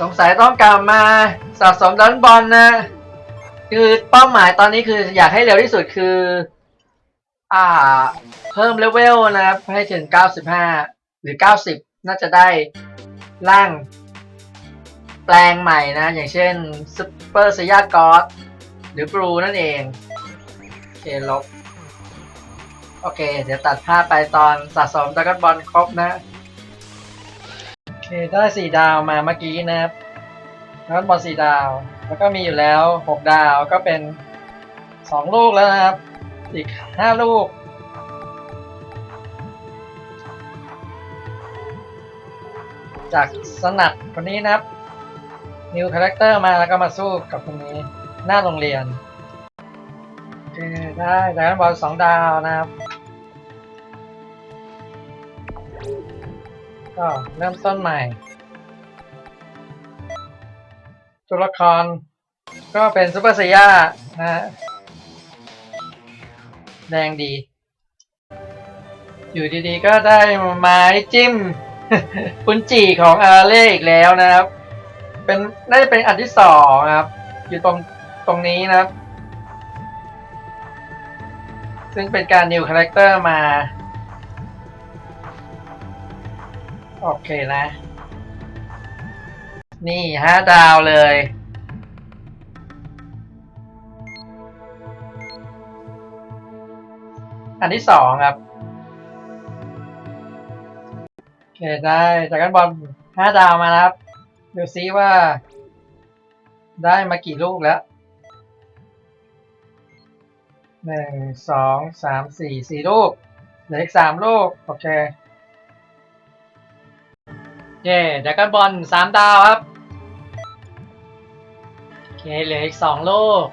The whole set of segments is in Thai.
สงสัยต้องกลับมาสะสมดันบอลนะ คือเป้าหมายตอนนี้คืออยากให้เร็วที่สุดคือ อ่า เพิ่มเลเวลนะครับ ให้ถึง 95 หรือ 90 น่าจะได้ร่างแปลงใหม่นะ อย่างเช่นซูเปอร์ซยากอสหรือบลูนั่นเองโอเคลบโอเค เดี๋ยวตัดภาพไปตอนสะสมดรากอนบอลครบนะ เคได้สี่ดาวมาเมื่อกี้นะครับดราก้นบอลสี่ดาว แล้วก็มีอยู่แล้วหกดาวก็เป็นสองลูกแล้วนะครับ อีกห้าลูก จากสนัดคนนี้นะครับนิวคาแรคเตอร์มาแล้วก็มาสู้กับคนนี้ หน้าโรงเรียนโอเคได้ดราก้อนบอลสองดาวนะครับ ก็เริ่มต้นใหม่ ตัวละคร ก็เป็นซูเปอร์ไซย่านะฮะแดงดี อยู่ดีๆ ก็ได้ไม้จิ้มปุนจีของอาเล่อีกแล้วนะครับ เป็นน่าจะเป็นอันที่สองนะครับ อยู่ตรงตรงนี้นะครับ ซึ่งเป็นการนิวคาแรคเตอร์มา โอเคนะ นี่ห้าดาวเลย อันที่สองครับ โอเคได้จากกันบอลห้าดาวมานะครับ ดูซิว่า ได้มากี่ลูกแล้วหนึ่งสองสามสี่สี่ลูกเหลืออีกสามลูก โอเค เย่ดักกันบอลสามดาวครับโอเคเหลืออีกสองลูก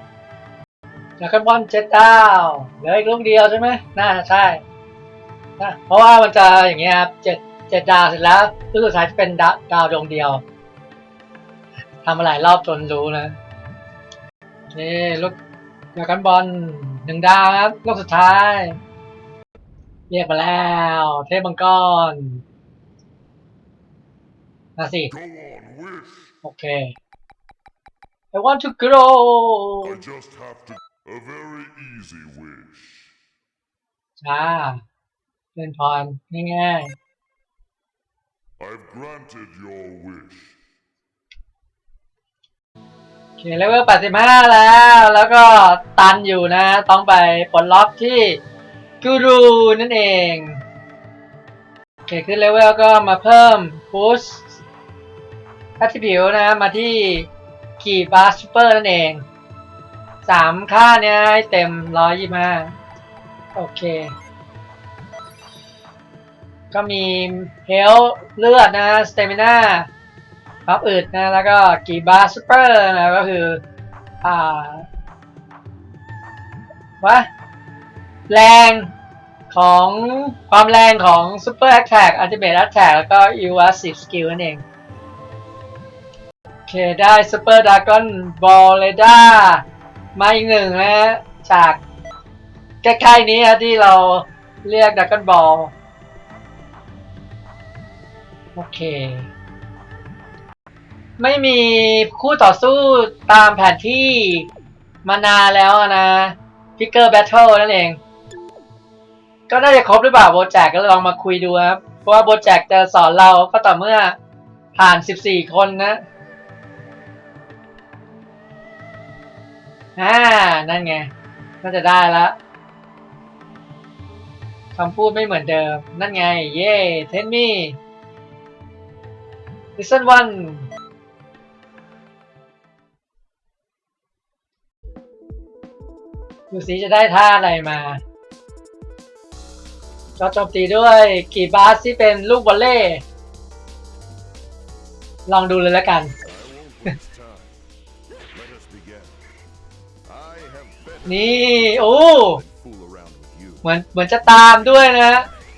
ดักกันบอลเจ็ดดาวเหลืออีกลูกเดียวใช่ไหมน่าใช่นะเพราะว่ามันจะอย่างเงี้ยครับเจ็ดเจ็ดดาวเสร็จแล้วลูกสุดท้ายจะเป็นดาวดาวดวงเดียวทำมาหลายรอบจนรู้นะโอเคลูกดักกันบอลหนึ่งดาวครับลูกสุดท้ายเรียกมาแล้ว เทพมังกร มาสิ Go on, wish. โอเค I want to grow I just have to. A very easy wish. ช้าเล่นพรง่าย I've granted your wish. ๆโอเคเลเวล85 แล้ว แล้วก็ตันอยู่นะ ต้องไปปลดล็อกที่กูรูนั่นเอง โอเค ขึ้นเลเวลก็มาเพิ่ม push attribute นะ มาที่ขี่บาสซูเปอร์นั่นเอง สามค่าเนี้ยให้เต็ม125โอเค ก็มีเฮลเลือดนะสเตมิน่าพับอึดนะ แล้วก็กีบาสเปอร์นะ ก็คือ อ่าวะแรงของความแรงของ Super Attack Ultimate Attack แล้วก็ Evasive Skill นั่นเอง เคได้ Super Dragon Ball r a d a r มาอีกหนึ่งนะฮะจากใกล้ๆนี้ฮะที่เราเรียก Dragon Ball โอเค ไม่มีคู่ต่อสู้ตามแผนที่มานานแล้วนะพิกเกอร์แบทเทิลนั่นเอง ก็น่าจะครบหรือเปล่าโบแจกก็ลองมาคุยดูครับ เพราะว่าโบแจกจะสอนเราก็ต่อเมื่อผ่าน 14 คนนะ อ่า นั่นไงน่าจะได้ละคำพูดไม่เหมือนเดิม นั่นไง เย่เทนมี่ Listen one ดูสิจะได้ท่าอะไรมาจอโจมตีด้วยกี่บาสที่เป็นลูกบอลเล่ ลองดูเลยแล้วกัน นี่โอ้ than fool around with you. เหมือนเหมือนจะตามด้วยนะ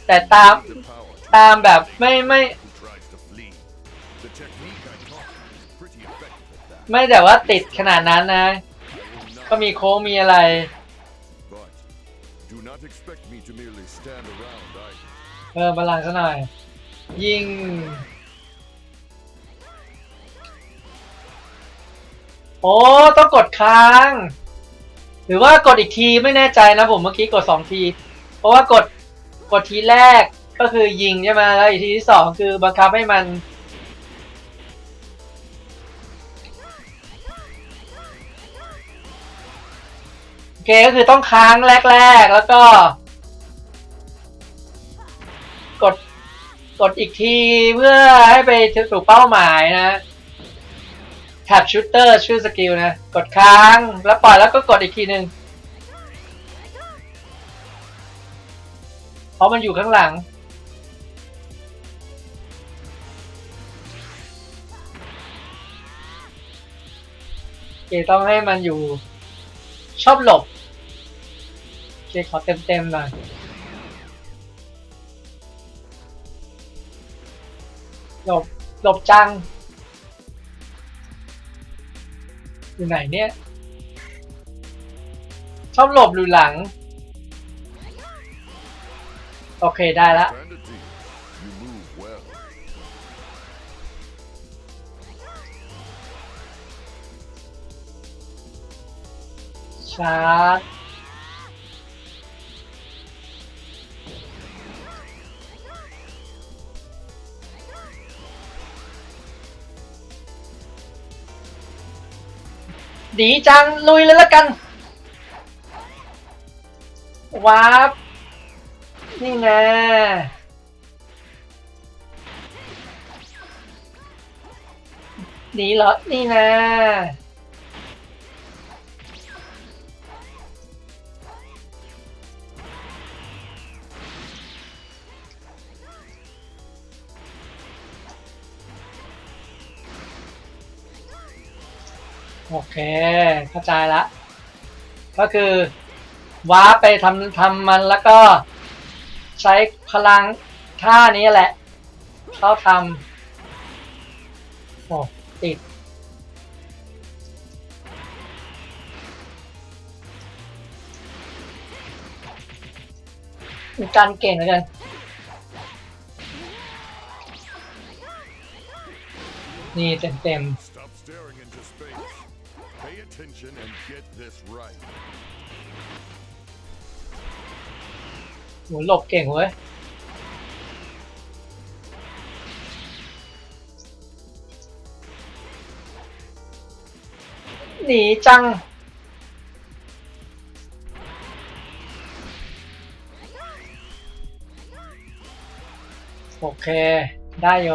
แต่ตาม The power ตามแบบไม่ไม่ who tries to flee. The technique I taught you is pretty effective at that. ไม่แต่ว่าติดขนาดนั้นนะ I will ก็ not, มีโค้งมีอะไร but do not expect me to merely stand around either. เพิ่มพลังซะหน่อย ยิง โอ้ ต้องกดค้าง หรือว่ากดอีกทีไม่แน่ใจนะผมเมื่อกี้กดสองที เพราะว่ากดกดทีแรกก็คือยิงใช่ไหมแล้วอีกทีที่สองคือบังคับให้มัน โอเคก็คือต้องค้างแรก ๆ แล้วก็ กดกดอีกทีเพื่อให้ไปสู่เป้าหมายนะ แท็บชูเตอร์ชื่อสกิลนะ กดค้าง แล้วปล่อยแล้วก็กดอีกทีหนึ่งเพราะมันอยู่ข้างหลังโอเคต้องให้มันอยู่ ชอบหลบโอเคขอเต็มๆหน่อยหลบ หลบจัง อยู่ไหนเนี่ย ชอบหลบหรือหลัง โอเคได้ละ ชาร์จ ดีจัง ลุยเลยละกันวาร์ปนี่ไงหนีเหรอ นี่นะ โอเค เข้าใจละ ก็คือว้าไปทำทำมันแล้วก็ใช้พลังท่านี้แหละ เข้าทำโอ้ติดการเก่งเหมือนกันนี่เต็มเ attention and get this right. ๆหนูหลบเก่งเว้ย หนีจัง โอเค ได้โย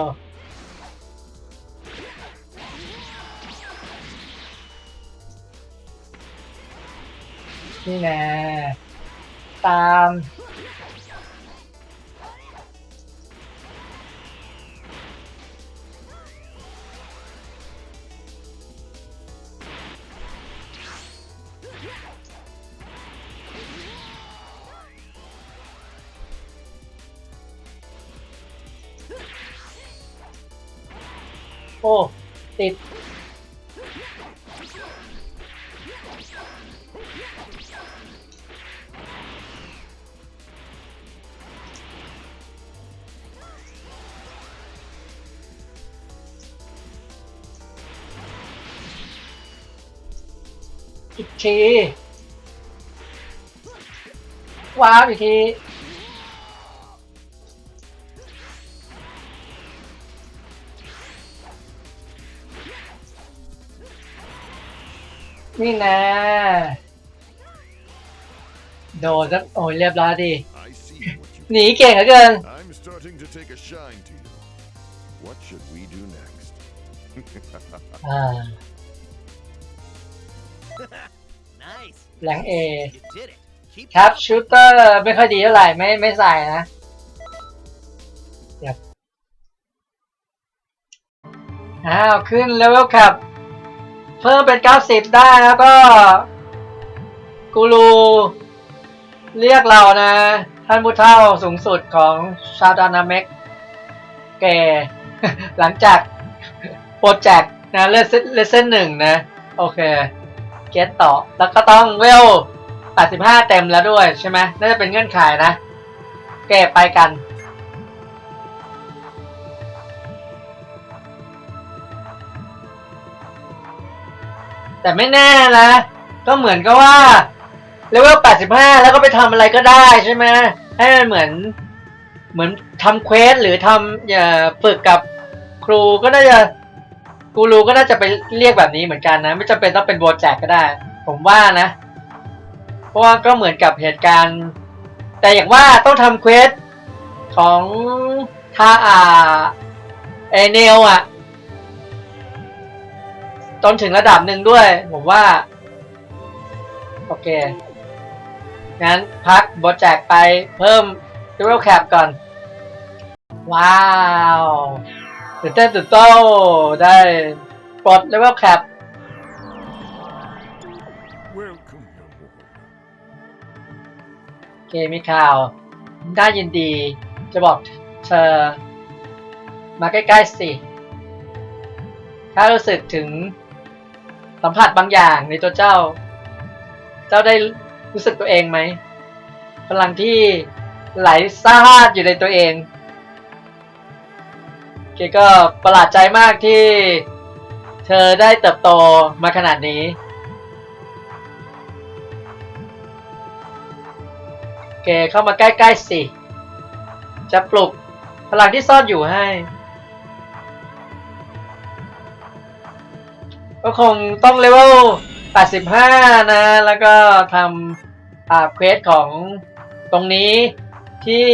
นี่แน่ตาม อีกทีว้าวอีกทีนี่นะ โดนสักโอ้ยเรียบร้อยดี I see what you หนีเก่งเหลือเกิน I'm starting แหลงเอ You did it. Keep ครับ it up. ชูเตอร์ไม่ค่อยดีเท่าไหร่ไม่ไม่ใส่นะเดี๋ยวอ้าว ขึ้นเลเวลครับ เพิ่มเป็น 90 ได้แล้วก็ กูรู เรียกเรานะ ท่านผู้เฒ่าสูงสุดของชาวดานาเมกแก หลังจากโปรเจกต์นะเลเซเลเซนหนึ่งนะ โอเค เกตต่อ แล้วก็ต้องเวล85 เต็มแล้วด้วยใช่ไหมน่าจะเป็นเงื่อนไขนะเก็บไปกัน แต่ไม่แน่นะ ก็เหมือนกับว่าเลเวล85 แล้วก็ไปทำอะไรก็ได้ใช่ไหมให้มันเหมือนเหมือนทำเควสหรือทำอย่าฝึกกับครูก็น่าจะ ครูรูก็น่าจะไปเรียกแบบนี้เหมือนกันนะ ไม่จำเป็นต้องเป็นโบแจกก็ได้ ผมว่านะ เพราะว่าก็เหมือนกับเหตุการณ์ แต่อย่างว่าต้องทำเควสของท่าอาเอเนลอะจนถึงระดับหนึ่งด้วย ผมว่า โอเค งั้นพักโบแจกไปเพิ่ม Dual Cap ก่อน ว้าว ตื่นเต้นตื่นโต้ได้ปลด Level Cap Welcome, young woman. โอเคมีข่าวน่ายินดี จะบอกเธอ มาใกล้ๆสิ ถ้ารู้สึกถึงสัมผัสบางอย่างในตัวเจ้า เจ้าได้รู้สึกตัวเองไหมพลังที่ไหลซ่านอยู่ในตัวเองโอ เคก็ประหลาดใจมากที่เธอได้เติบโตมาขนาดนี้เคเข้ามาใกล้ๆสิ จะปลุกพลังที่ซ่อนอยู่ให้ ก็คงต้องเลเวล 85 นะ แล้วก็ทำอาเควสของตรงนี้ที่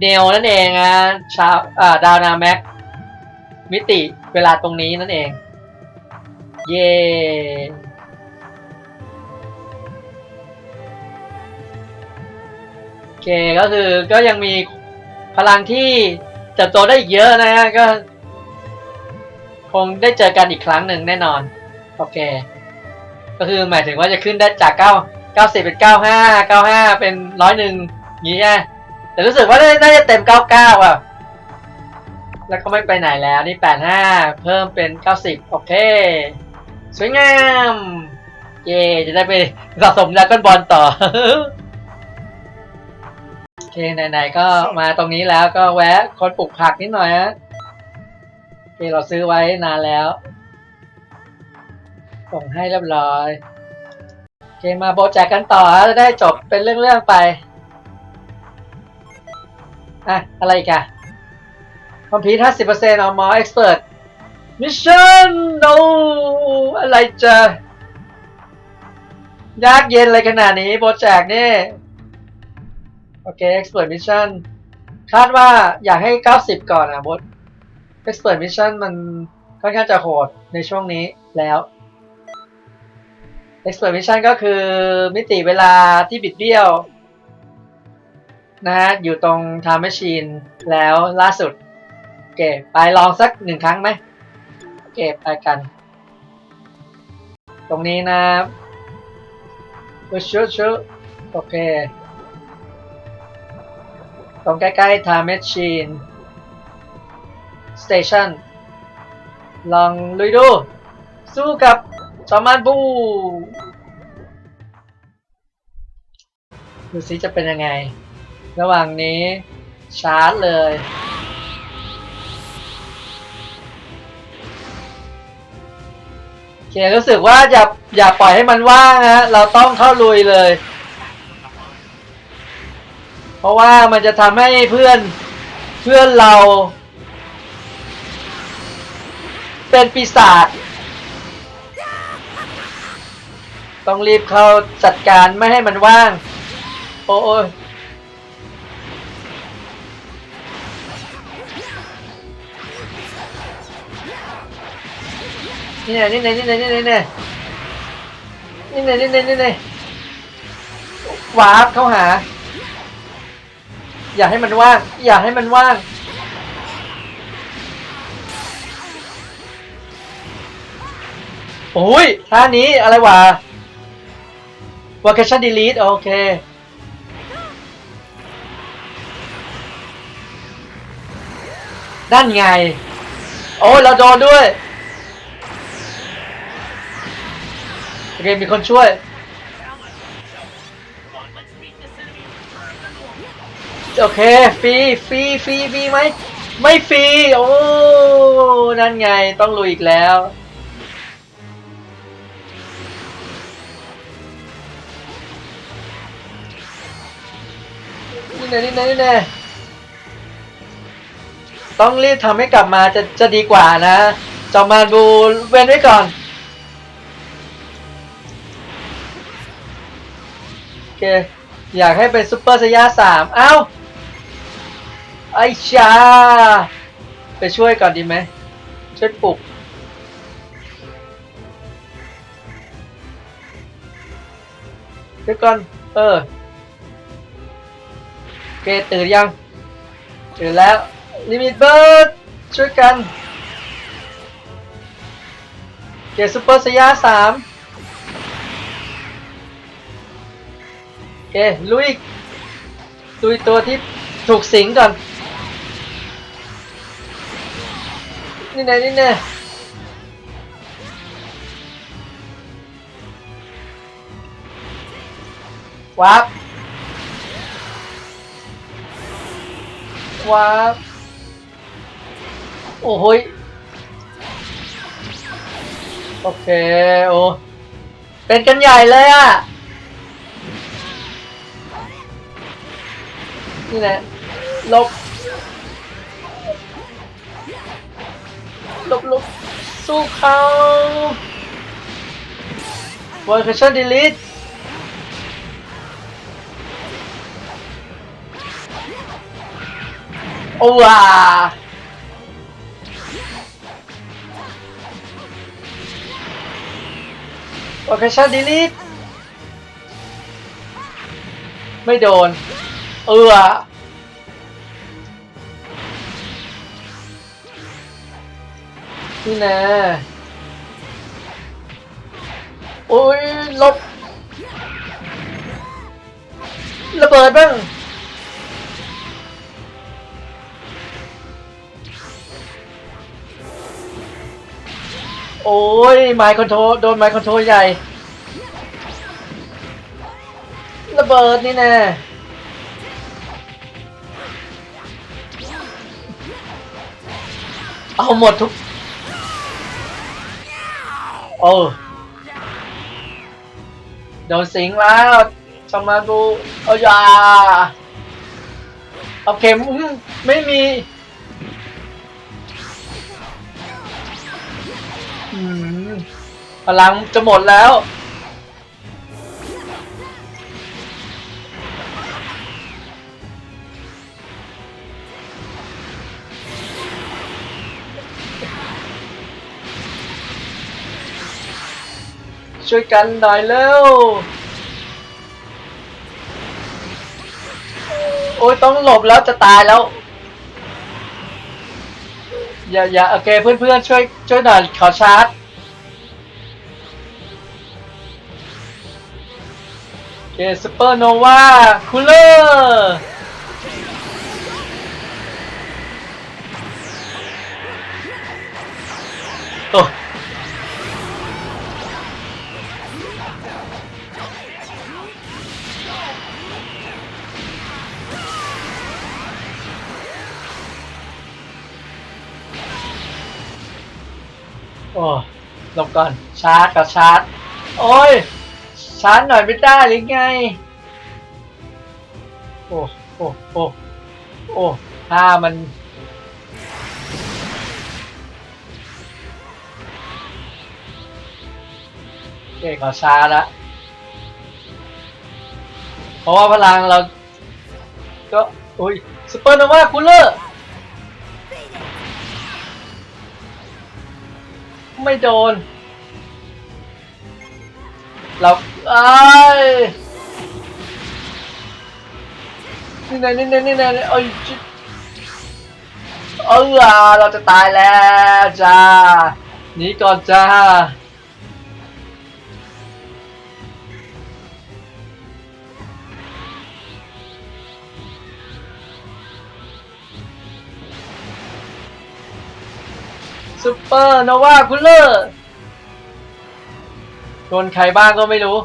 เนลนั่นเองนะชาวอ่าดาวนาแม็กมิติเวลาตรงนี้นั่นเอง เย้โอเคก็คือก็ยังมีพลังที่เติบโตได้อีกเยอะนะฮะก็คงได้เจอกันอีกครั้งหนึ่งแน่นอน โอเค ก็คือหมายถึงว่าจะขึ้นได้จาก 9 90 เป็น 95 95 เป็นร้อยหนึ่งอย่างนี้ไง แต่รู้สึกว่าน่าจะเต็ม 99 อะ แล้วก็ไม่ไปไหนแล้วนี่ 85 เพิ่มเป็น 90 โอเค สวยงาม เย่จะได้ไปสะสมดราก้อนบอลต่อ โอเค ไหนๆ ก็มาตรงนี้แล้วก็แวะคนปลูกผักนิดหน่อยฮะโอเค เราซื้อไว้นานแล้ว ส่งให้เรียบร้อย โอเค มาโบแจกกันต่อจะได้จบเป็นเรื่องๆไป อะ อะไรกอะคอมพิวต์50%เอามอ expert mission no อะไรจะยากเย็นอะไรขนาดนี้โปรแจกนี่ โอเค expert mission คาดว่าอยากให้ 90 ก่อนอะบด expert mission มันค่อนข้างจะโหดในช่วงนี้แล้ว expert mission ก็คือมิติเวลาที่บิดเบี้ยว นะฮะอยู่ตรง time machine แล้วล่าสุดโอเคไปลองสักหนึ่งครั้งไหมโอเคไปกัน ตรงนี้นะชุดชุดโอเค ตรงใกล้ๆ time machine station ลองลุยดู สู้กับจอมานบูดูซิจะเป็นยังไง ระหว่างนี้ชาร์จเลย โอเครู้สึกว่าอย่าอย่าปล่อยให้มันว่างฮะเราต้องเข้าลุยเลย เพราะว่ามันจะทำให้เพื่อนเพื่อนเรา เป็นปีศาจต้องรีบเข้าจัดการไม่ให้มันว่าง โอ้ย นี่ไงนี่ไงนี่ไงนี่ไงนี่ไงนี่ไงนี่ไงนี่ไงวาร์ปเข้าหา อย่าให้มันว่าง อย่าให้มันว่าง โอ้ยท่านี้อะไรวะ vacation delete โอเคนั่นไง โอ้ยเราโดนด้วย เคมีคนช่วย โอเคฟรีฟรีฟรีฟรีไหมไม่ฟรีโอ้นั่นไงต้องลุยอีกแล้วนี่แน่นี่แน่นี่แน่ต้องรีบทำให้กลับมาจะจะดีกว่านะ จอมาดูเว้นไว้ก่อน อเคอยากให้เป็นซุปเปอร์สยาสามเอ้า ไอชา ไปช่วยก่อนดีไหม ช่วยปลุก เดี๋ยวก่อน เออเคตื่นยัง ตื่นแล้วลิมิตเบิร์ดช่วยกัน เกตซุปเปอร์สยาสาม เคลุยลุยตัวที่ถูกสิงก่อน นี่แน่นี่แน่วับวับโอ้โหโอเค โอ้ เป็นกันใหญ่เลยอะ นี่แหละลบลบลบสู้เขาวอลเคชั่นดีลิทโอ้ว้าวอลเคชั่นดีลิทไม่โดน เออนี่นะโอ้ยลบระเบิดบ้างโอ้ยไมค์คอนโทรโดนไมค์คอนโทรใหญ่ ระเบิดนี่แน่ เอาหมดทุกโอ้โดนสิงแล้วชมมาดูเอาอย่าเอาเข็มอื้อไม่มีอืมพลังจะหมดแล้ว ช่วยกันหน่อยเร็ว โอ้ยต้องหลบแล้วจะตายแล้ว อย่าอย่าโอเคเพื่อนๆช่วยช่วยหน่อยขอชาร์จโอเคซูเปอร์โนวาคูลเลอร์โอ้ ลบก่อน ชาร์จกับชาร์จ โอ้ย ชาร์จหน่อยไม่ได้หรือไง โอ้โอ้โอ้โอ้ถ้ามันโอเคขอชาร์จละ เพราะว่าพลังเรา ก็ อุ้ยซูเปอร์โนวาคูลเลอร์ ไม่โดน เราไอ้ยนี่ไงนี่ไงนี่ไงโอ้ยจิ๊ดเออเราจะตายแล้วจ้าหนีก่อนจ้า ซูเปอร์โนวาคูลเลอร์โดนใครบ้างก็ไม่รู้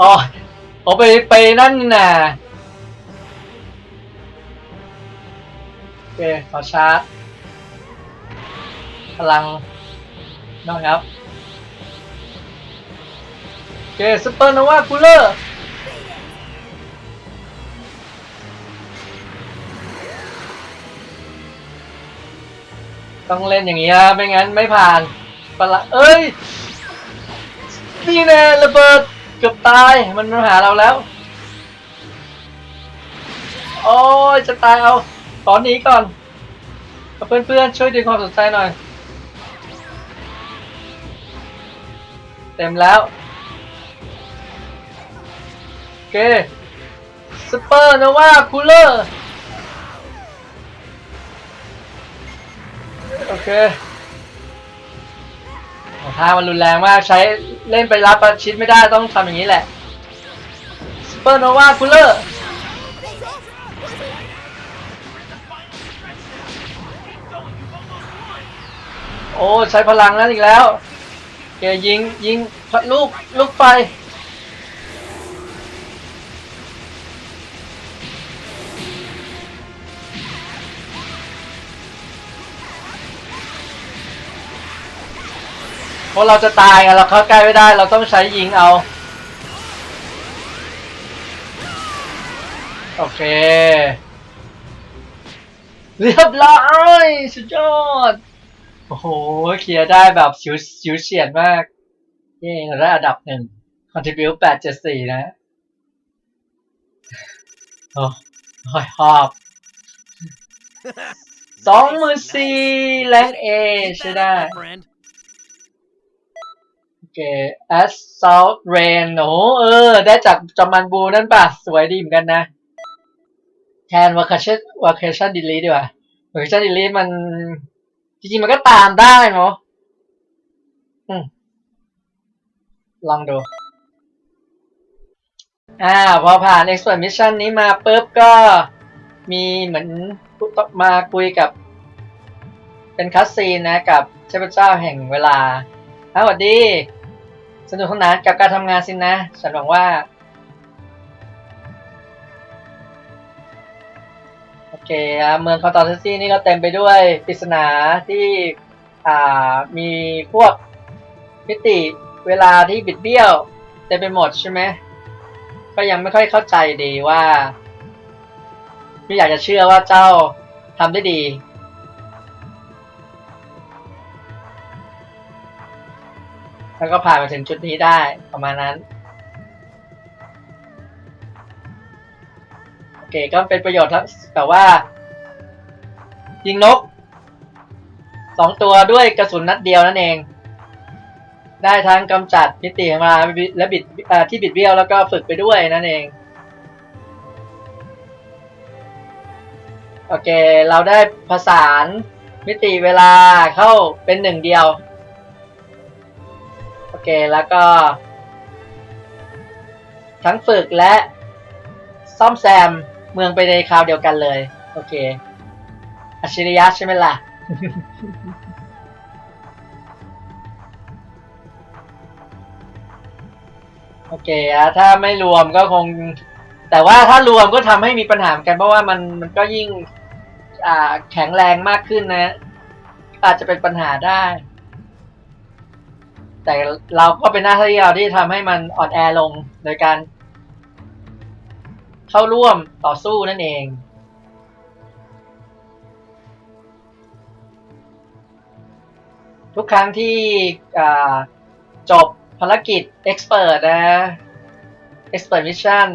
อ๋ออาไปไปนั่นนี่น่ะโอเคขอชาร์จพลังนะครับโอเคซูเปอร์โนวาคูลเลอร์ ต้องเล่นอย่างนี้นะไม่งั้นไม่ผ่านปะละเอ้ยนี่แน่ระเบิดเกือบตายมันมาหาเราแล้วโอ้ยจะตายเอาตอนนี้ก่อนเพื่อนๆช่วยดึงความสนใจหน่อย เต็มแล้วโอเคสเปอร์นว่าคูลเลอร์ เคโอ้ท่ามันรุนแรงมากใช้เล่นไปรับประชิดไม่ได้ต้องทำอย่างนี้แหละสเปอร์โนวาคูลเลอร์โอ้ใช้พลังนั้นอีกแล้ว เกยิงยิงลูกลูกไฟ เพราะเราจะตายไงเราเข้าใกล้ไม่ได้ เราต้องใช้ยิงเอา โอเค เรียบร้อยสุดยอด โอ้โห เคลียร์ได้แบบชิวชิวเฉียดมาก เย้เราได้อันดับหนึ่ง contribute แปดเจ็ดสี่นะโอ้ยหอบสองหมื่นสี่แรงเอใช่ได้ โอเค assault rain โอ้เออ ได้จากจอมันบูนั่นป่ะ สวยดีเหมือนกันนะ แทน vacation vacation delete ดีกว่า vacation delete มัน จริงๆ มันก็ตามได้เนาะอืมลองดู อ่า พอผ่าน expert mission นี้มาปุ๊บก็มีเหมือนมาคุยกับ เป็นคัสซีนนะกับเทพเจ้าแห่งเวลาสวัสดี สนุกสนานกับการทำงานสินะฉันหวังว่า โอเคอะเมืองคาตอร์เซซี่นี่ก็เต็มไปด้วยปริศนาที่อ่ามีพวกมิติเวลาที่บิดเบี้ยวเต็มไปหมดใช่ไหมก็ยังไม่ค่อยเข้าใจดีว่า ไม่อยากจะเชื่อว่าเจ้าทำได้ดี แล้วก็ผ่านมาถึงจุดนี้ได้ประมาณนั้น โอเคก็เป็นประโยชน์ทั้งแต่ว่า ยิงนกสองตัวด้วยกระสุนนัดเดียวนั่นเอง ได้ทั้งกำจัดมิติมาและบิดที่บิดเบี้ยวแล้วก็ฝึกไปด้วยนั่นเอง โอเค เราได้ผสานมิติเวลาเข้าเป็นหนึ่งเดียว เคแล้วก็ ทั้งฝึกและซ่อมแซมเมืองไปในคราวเดียวกันเลย โอเคอัจฉริยะใช่ไหมล่ะ โอเคอะถ้าไม่รวมก็คง แต่ว่าถ้ารวมก็ทำให้มีปัญหาเหมือนกัน เพราะว่ามันมันก็ยิ่ง อ่าแข็งแรงมากขึ้นนะ อาจจะเป็นปัญหาได้ แต่เราก็เป็นหน้าที่เราที่ทำให้มันอ่อนแอลงโดยการเข้าร่วมต่อสู้นั่นเอง ทุกครั้งที่จบภารกิจ Expert นะ Expert Mission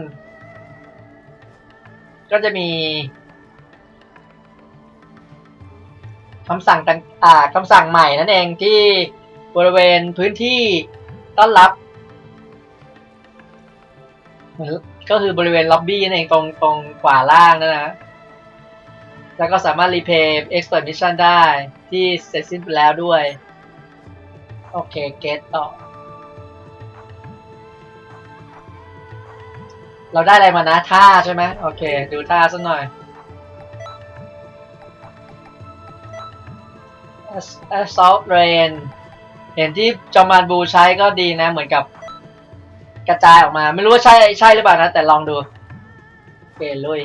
ก็จะมีคำสั่งต่างคำสั่งใหม่นั่นเองที่ บริเวณพื้นที่ต้อนรับก็คือบริเวณล็อบบี้นั่นเองตรงตรงขวาล่างนะนะ แล้วก็สามารถรีเพย์ Expert Mission ได้ที่เสร็จสิ้นไปแล้วด้วย โอเค เกตต่อ เราได้อะไรมานะท่าใช่ไหมโอเค ดูท่าสักหน่อย Ass- Assault Rain เห็นที่จอมานบูใช้ก็ดีนะ เหมือนกับ กระจายออกมา ไม่รู้ว่าใช่ใช่หรือเปล่านะ แต่ลองดูโอเคลุย